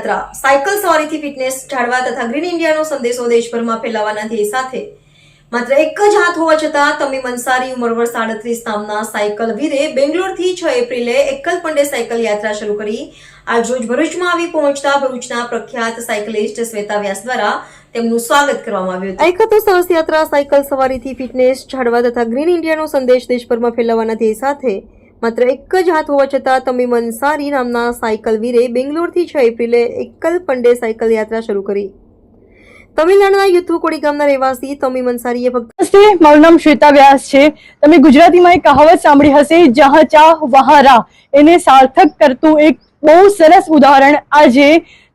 યાત્રા. Cycle સવારીથી fitness જાળવા તથા green ઇન્ડિયાનો સંદેશો દેશભરમાં ફેલાવવાના ધ્યેય સાથે. માત્ર એક જ હાથ હોવા છતાં તમે મનસારી ઉમરવર સાડત્રીસ નામના સાયકલ વીરે બેંગ્લોરથી છ એપ્રિલે એકલ પંડે સાયકલ યાત્રા શરૂ કરી. આજરોજ ભરૂચમાં આવી પહોંચતા ભરૂચના પ્રખ્યાત સાયકલિસ્ટ શ્વેતા વ્યાસ દ્વારા તેમનું સ્વાગત કરવામાં આવ્યું એક તો સરસ યાત્રા સાયકલ સવારીથી ફિટનેસ જાળવા તથા ગ્રીન ઇન્ડિયાનો સંદેશ દેશભરમાં ફેલાવવાના ધ્યેય સાથે માત્ર એક જ હાથ હોવા છતાં તમીમ અંસારી નામના સાયકલ વીરે બેંગ્લોરથી છ એપ્રિલે એકલ પંડે સાયકલ યાત્રા શરૂ કરી. તમિલનાડુના યુથુકોડી ગામના રહેવાસી તમીમ અંસારીએ ફક્ત નમસ્તે, મારું નામ શ્વેતા વ્યાસ છે. તમે ગુજરાતીમાં એક કહાવત સાંભળી હશે, જહા ચાહ, વહાં રાહ. એને સાર્થક કરતું એક બહુ સરસ ઉદાહરણ આજે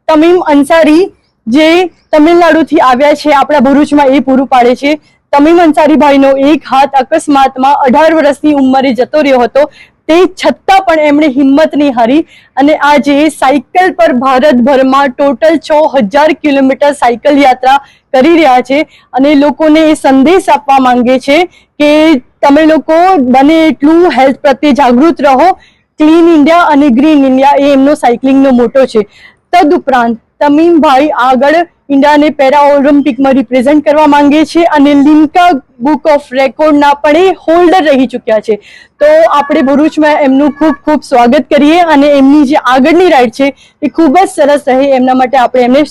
તમીમ અંસારી જે તમિલનાડુથી આવ્યા છે, આપણા ભરૂચમાં એ પૂરું પાડે છે. તમીમ અંસારી ભાઈનો એક હાથ અકસ્માતમાં અઢાર વર્ષની ઉંમરે જતો રહ્યો હતો. તે છતાં પણ એમણે હિંમત નહીં હારી અને આજે સાયકલ પર ભારતભરમાં ટોટલ છ હજાર કિલોમીટર સાયકલ યાત્રા કરી રહ્યા છે અને લોકોને એ સંદેશ આપવા માંગે છે કે તમે લોકો બને એટલું હેલ્થ પ્રત્યે જાગૃત રહો. ક્લીન ઇન્ડિયા અને ગ્રીન ઇન્ડિયા એ એમનો સાયકલિંગનો મોટો છે. તદુપરાંત તમીમભાઈ આગળ ઇન્ડિયાને પેરા ઓલિમ્પિકમાં રિપ્રેઝેન્ટ કરવા માંગે છે અને લિમ્કા બુક ઓફ રેકોર્ડના પણ એ હોલ્ડર રહી ચૂક્યા છે. તો આપણે ભરૂચમાં એમનું ખૂબ ખૂબ સ્વાગત કરીએ અને એમની જે આગળની રાઈડ છે એ ખૂબ જ સરસ રહે. એમના માટે આપણે એમને